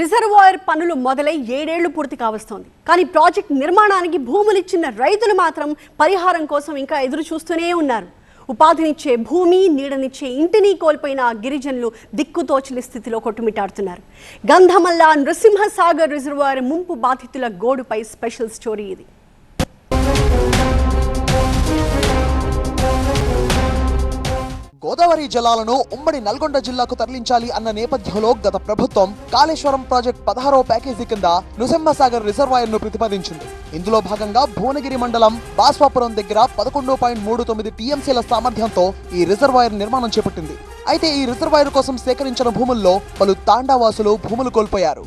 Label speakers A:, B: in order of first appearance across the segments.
A: Reservoir పనులు మొదలై ఏడేళ్ళు పూర్తి కావస్తోంది. కానీ ప్రాజెక్ట్ నిర్మాణానికి భూములిచ్చిన రైతులు మాత్రం పరిహారం కోసం ఇంకా ఎదురు చూస్తూనే ఉన్నారు. ఉపాధినిచ్చే భూమి నీడనిచ్చే ఇంటిని కోల్పోయిన గిరిజనులు దిక్కుతోచని స్థితిలో కొట్టుమిటాడుతున్నారు గంధమల్ల నృసింహసాగర్ రిజర్వాయర్ ముంపు బాధితుల గోడుపై స్పెషల్ స్టోరీ ఇది.
B: గోదావరి జలాలను ఉమ్మడి నల్గొండ జిల్లాకు తరలించాలి అన్న నేపథ్యంలో గత ప్రభుత్వం కాళేశ్వరం ప్రాజెక్ట్ పదహారో ప్యాకేజీ కింద నృసింహసాగర్ రిజర్వాయర్ను ప్రతిపాదించింది. ఇందులో భాగంగా భువనగిరి మండలం బాస్వాపురం దగ్గర పదకొండు పాయింట్ మూడు తొమ్మిది టీఎంసీల సామర్థ్యంతో ఈ రిజర్వాయర్ నిర్మాణం చేపట్టింది. అయితే ఈ రిజర్వాయర్ కోసం సేకరించిన భూముల్లో పలు తాండావాసులు భూములు కోల్పోయారు.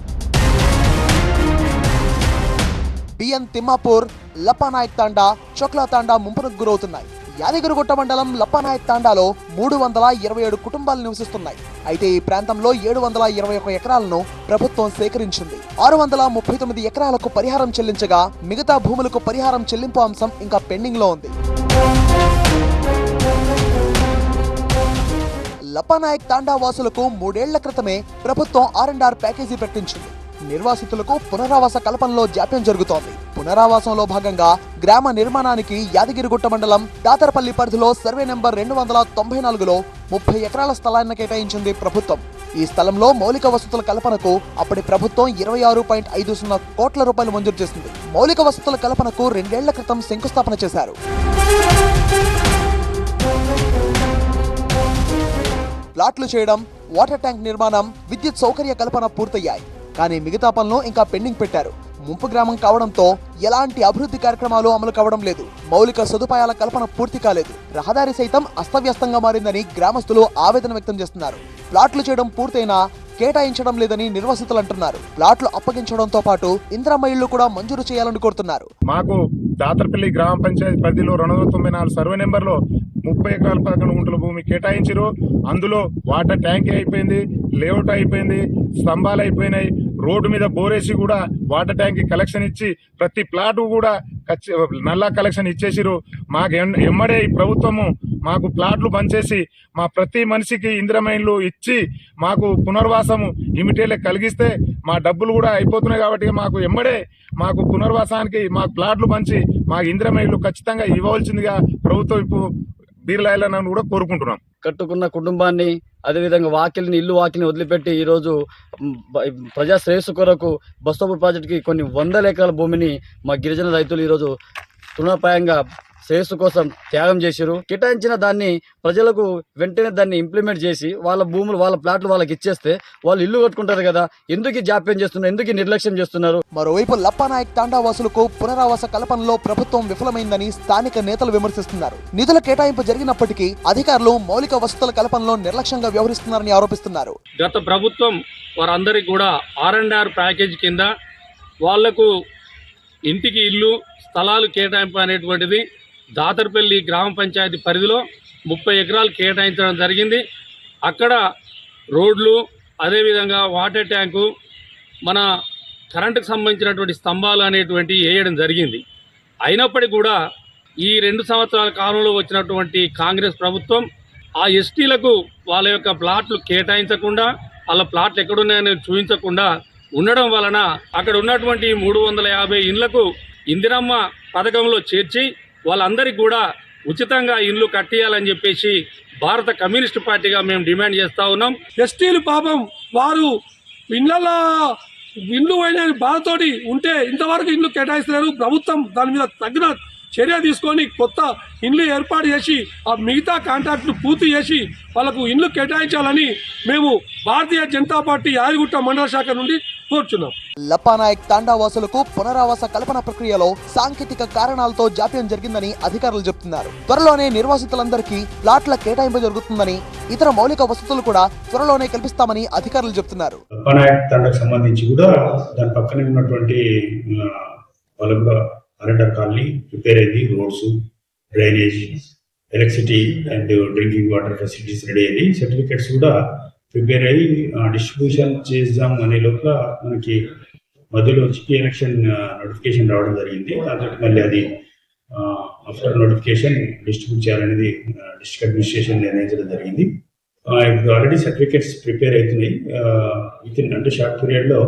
B: బిఎన్ తిమ్మాపూర్ లపానాయక్ తాండా చొక్లా తాండా ముంపునకు గురవుతున్నాయి. యాదగిరిగుట్ట మండలం లప్పనాయక్ తాండాలో మూడు వందల ఇరవై ఏడు కుటుంబాలు నివసిస్తున్నాయి. అయితే ఈ ప్రాంతంలో ఏడు వందల ఇరవై ఒక ఎకరాలను ప్రభుత్వం సేకరించింది. ఆరు వందల ముప్పై తొమ్మిది ఎకరాలకు పరిహారం చెల్లించగా మిగతా భూములకు పరిహారం చెల్లింపు అంశం ఇంకా పెండింగ్లో ఉంది. లపానాయక్ తాండా వాసులకు మూడేళ్ళ క్రితమే ప్రభుత్వం ఆర్ అండ్ ఆర్ ప్యాకేజీ ప్రకటించింది నిర్వాసితులకు పునరావాస కల్పనలో జాప్యం జరుగుతోంది. పునరావాసంలో భాగంగా గ్రామ నిర్మాణానికి యాదగిరిగుట్ట మండలం దాతరపల్లి పరిధిలో సర్వే నెంబర్ రెండు వందల తొంభై నాలుగులో ముప్పై ఎకరాల స్థలాన్ని కేటాయించింది ప్రభుత్వం. ఈ స్థలంలో మౌలిక వసతుల కల్పనకు అప్పటి ప్రభుత్వం ఇరవై ఆరు పాయింట్ ఐదు సున్నా కోట్ల రూపాయలు మంజూరు చేసింది. మౌలిక వసతుల కల్పనకు రెండేళ్ళ క్రితం శంకుస్థాపన చేశారు. ప్లాట్లు చేయడం వాటర్ ట్యాంక్ నిర్మాణం విద్యుత్ సౌకర్య కల్పన పూర్తయ్యాయి. కానీ మిగతా పనులు ఇంకా పెండింగ్ పెట్టారు. ముంపు గ్రామం కావడంతో ఎలాంటి అభివృద్ధి కార్యక్రమాలు అమలు కావడం లేదు. మౌలిక సదుపాయాల కల్పన పూర్తి కాలేదు. రహదారి సైతం అస్తవ్యస్తంగా మారిందని గ్రామస్తులు ఆవేదన వ్యక్తం చేస్తున్నారు. ప్లాట్లు చేయడం పూర్తయినా కేటాయించడం లేదని నిర్వసితులు అంటున్నారు. ప్లాట్లు అప్పగించడంతో పాటు ఇందిరమ్మ ఇళ్ళు కూడా మంజూరు చేయాలని కోరుతున్నారు.
C: మాకు దాతరపల్లి గ్రామ పంచాయతీ పరిధిలో రెండు వందల తొంభై నాలుగు సర్వే నెంబర్లో ముప్పై ఎకరాల పదకొండు గుంటల భూమి కేటాయించారు అందులో వాటర్ ట్యాంక్ అయిపోయింది లేఅవుట్ అయిపోయింది స్తంభాలు అయిపోయినాయి. రోడ్డు మీద బోరేసి కూడా వాటర్ ట్యాంక్ కలెక్షన్ ఇచ్చి ప్రతి ప్లాట్ కూడా నల్లా కలెక్షన్ ఇచ్చేసిరు మాకు ఎమ్మడే ఈ ప్రభుత్వము మాకు ప్లాట్లు పనిచేసి మా ప్రతి మనిషికి ఇంద్రమైన్లు ఇచ్చి మాకు పునర్వాసము ఇమిటేలే కలిగిస్తే మా డబ్బులు కూడా అయిపోతున్నాయి కాబట్టి మాకు ఎమ్మడే మాకు పునర్వాసానికి మాకు ప్లాట్లు పంచి మాకు ఇంద్రమైన్లు ఖచ్చితంగా ఇవ్వవలసిందిగా ప్రభుత్వం ఇప్పుడు బీర్లాయాలని కూడా కోరుకుంటున్నాం.
D: కట్టుకున్న కుటుంబాన్ని అదేవిధంగా వాకిలిని ఇల్లు వాకిలిని వదిలిపెట్టి ఈరోజు ప్రజా శ్రేయస్సు కొరకు బస్తోపూర్ ప్రాజెక్టుకి కొన్ని వందల ఎకరాల భూమిని మా గిరిజన రైతులు ఈరోజు తృణప్రాయంగా శ్రేయస్సు కోసం త్యాగం చేశారు కేటాయించిన దాన్ని ప్రజలకు వెంటనే దాన్ని ఇంప్లిమెంట్ చేసి వాళ్ళ భూములు వాళ్ళ ప్లాట్లు వాళ్ళకి ఇచ్చేస్తే వాళ్ళు ఇల్లు కట్టుకుంటారు కదా. ఎందుకు జాప్యం చేస్తున్నారు? ఎందుకు నిర్లక్ష్యం చేస్తున్నారు?
B: మరోవైపు లప్పానాయక్ తాండా వాసులకు పునరావాస కల్పనలో ప్రభుత్వం విఫలమైందని స్థానిక నేతలు విమర్శిస్తున్నారు. నిధుల కేటాయింపు జరిగినప్పటికీ అధికారులు మౌలిక వసతుల కల్పనలో నిర్లక్ష్యంగా వ్యవహరిస్తున్నారని ఆరోపిస్తున్నారు.
E: గత ప్రభుత్వం వారందరికీ కూడా ఆర్ అండ్ ఆర్ ప్యాకేజ్ కింద వాళ్ళకు ఇంటికి ఇల్లు స్థలాలు కేటాయింపు అనేటువంటిది దాతర్పల్లి గ్రామ పంచాయతీ పరిధిలో ముప్పై ఎకరాలు కేటాయించడం జరిగింది. అక్కడ రోడ్లు అదేవిధంగా వాటర్ ట్యాంకు మన కరెంటుకు సంబంధించినటువంటి స్తంభాలు అనేటువంటి వేయడం జరిగింది. అయినప్పటికీ కూడా ఈ రెండు సంవత్సరాల కాలంలో వచ్చినటువంటి కాంగ్రెస్ ప్రభుత్వం ఆ ఎస్టీలకు వాళ్ళ యొక్క ప్లాట్లు కేటాయించకుండా వాళ్ళ ప్లాట్లు ఎక్కడున్నాయని చూపించకుండా ఉండడం వలన అక్కడ ఉన్నటువంటి మూడు వందల యాభై ఇండ్లకు ఇందిరమ్మ పథకంలో చేర్చి వాళ్ళందరికీ కూడా ఉచితంగా ఇల్లు కట్టేయాలని చెప్పేసి భారత కమ్యూనిస్ట్ పార్టీగా మేము డిమాండ్ చేస్తా ఉన్నాం.
F: ఎస్టీలు పాపం వారు ఇళ్ళల్లో ఇండ్లు పోయిన బాధతోటి ఉంటే ఇంతవరకు ఇండ్లు కేటాయిస్తున్నారు ప్రభుత్వం దాని మీద తగిన చర్య తీసుకొని కొత్త ఇండ్లు ఏర్పాటు చేసి ఆ మిగతా కాంట్రాక్టులు పూర్తి చేసి వాళ్ళకు ఇండ్లు కేటాయించాలని మేము భారతీయ జనతా పార్టీ యాదగిరిగుట్ట మండల శాఖ నుండి కోరుచున్నాం.
B: లప్పానాయక్ తాండా వాసులకు పునరావాస కల్పన ప్రక్రియలో సాంకేతిక కారణాలతో జాప్యం జరిగిందని అధికారులు చెబుతున్నారు త్వరలోనే నిర్వాసితులందరికీ ప్లాట్ల కేటాయింపు జరుగుతుందని ఇతర మౌలిక వసతులు కూడా త్వరలోనే కల్పిస్తామని అధికారులు చెబుతున్నారు
G: పనాయక్ తండకు సంబంధించి కూడా దాని పక్కనే ఉన్నటువంటి వాళ్ళకు అరెండర్ కాలనీ ప్రిపేర్ అయింది roads drainage electricity and drinking water facilities ready అయింది సర్టిఫికెట్స్ కూడా ప్రిపేర్ అయ్యి డిస్ట్రిబ్యూషన్ చేద్దాం అనే లోపల మనకి మధ్యలో వచ్చి ఎలక్షన్ నోటిఫికేషన్ రావడం జరిగింది. దాంతో మళ్ళీ అది ఆఫ్టర్ నోటిఫికేషన్ డిస్ట్రిబ్యూట్ చేయాలనేది డిస్ట్రిక్ట్ అడ్మినిస్ట్రేషన్ నిర్ణయించడం జరిగింది. ఇప్పుడు ఆల్రెడీ సర్టిఫికేట్స్ ప్రిపేర్ అవుతున్నాయి. విత్ ఇన్ అంటే షార్ట్ పీరియడ్లో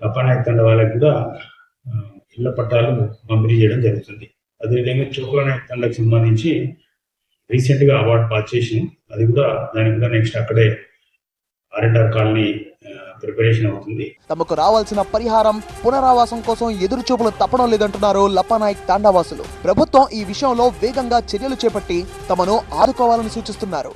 G: అపానాయక్ తండ వాళ్ళకి కూడా ఇళ్ళ పట్టాలు పంపిణీ చేయడం జరుగుతుంది. అదేవిధంగా చోకుల నాయక్ తండకు సంబంధించి రీసెంట్గా అవార్డు పాస్ చేసి అది కూడా దానికి కూడా నెక్స్ట్ అక్కడే ఆర్ఎన్ఆర్ కాలనీ ప్రిపరేషన్ అవుతుంది.
B: తమకు రావాల్సిన పరిహారం పునరావాసం కోసం ఎదురు చూపులు తప్పడం లేదంటున్నారు లపానాయక్ తాండావాసులు. ప్రభుత్వం ఈ విషయంలో వేగంగా చర్యలు చేపట్టి తమను ఆదుకోవాలని సూచిస్తున్నారు.